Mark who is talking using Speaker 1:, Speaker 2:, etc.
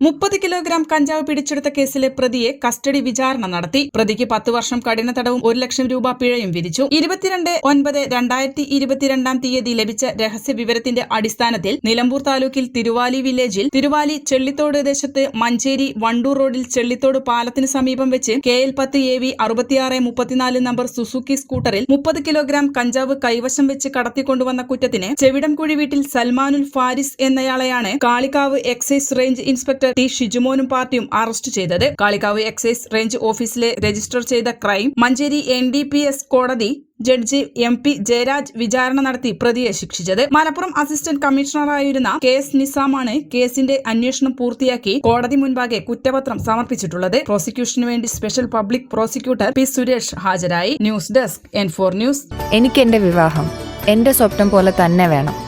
Speaker 1: മുപ്പത് കിലോഗ്രാം കഞ്ചാവ് പിടിച്ചെടുത്ത കേസിലെ പ്രതിയെ കസ്റ്റഡി വിചാരണ നടത്തി. പ്രതിക്ക് പത്ത് വർഷം കഠിന തടവും ഒരു ലക്ഷം രൂപ പിഴയും വിധിച്ചു. ഇരുപത്തിരണ്ട് ഒൻപത് രണ്ടായിരത്തി ഇരുപത്തിരണ്ടാം തീയതി ലഭിച്ച രഹസ്യ വിവരത്തിന്റെ അടിസ്ഥാനത്തിൽ നിലമ്പൂർ താലൂക്കിൽ തിരുവാലി വില്ലേജിൽ തിരുവാലി ചെള്ളിത്തോട് ദേശത്ത് മഞ്ചേരി വണ്ടൂർ റോഡിൽ ചെള്ളിത്തോട് പാലത്തിന് സമീപം വെച്ച് കെ എൽ പത്ത് എ വി അറുപത്തിയാറ് മുപ്പത്തിനാല് നമ്പർ സുസുക്കി സ്കൂട്ടറിൽ മുപ്പത് കിലോഗ്രാം കഞ്ചാവ് കൈവശം വെച്ച് കടത്തിക്കൊണ്ടുവന്ന കുറ്റത്തിന് ചെവിടംകുഴി വീട്ടിൽ Salmanul Faris എന്നയാളെയാണ് Kalikavu excise range inspector T ഷിജുമോനും പാർട്ടിയും അറസ്റ്റ് ചെയ്തത്. കാളിക്കാവ് എക്സൈസ് റേഞ്ച് ഓഫീസിലെ രജിസ്റ്റർ ചെയ്ത ക്രൈം മഞ്ചേരി എൻ കോടതി ജഡ്ജി എം പി ജയരാജ് വിചാരണ നടത്തി പ്രതിയെ ശിക്ഷിച്ചത്. മലപ്പുറം അസിസ്റ്റന്റ് കമ്മീഷണറായിരുന്ന കെ എസ് നിസാമാണ് കേസിന്റെ അന്വേഷണം പൂർത്തിയാക്കി കോടതി മുൻപാകെ കുറ്റപത്രം സമർപ്പിച്ചിട്ടുള്ളത്. പ്രോസിക്യൂഷന് വേണ്ടി special public prosecutor P Suresh ഹാജരായി. News desk N four news.
Speaker 2: എനിക്ക് എന്റെ വിവാഹം എന്റെ സ്വപ്നം പോലെ തന്നെ വേണം.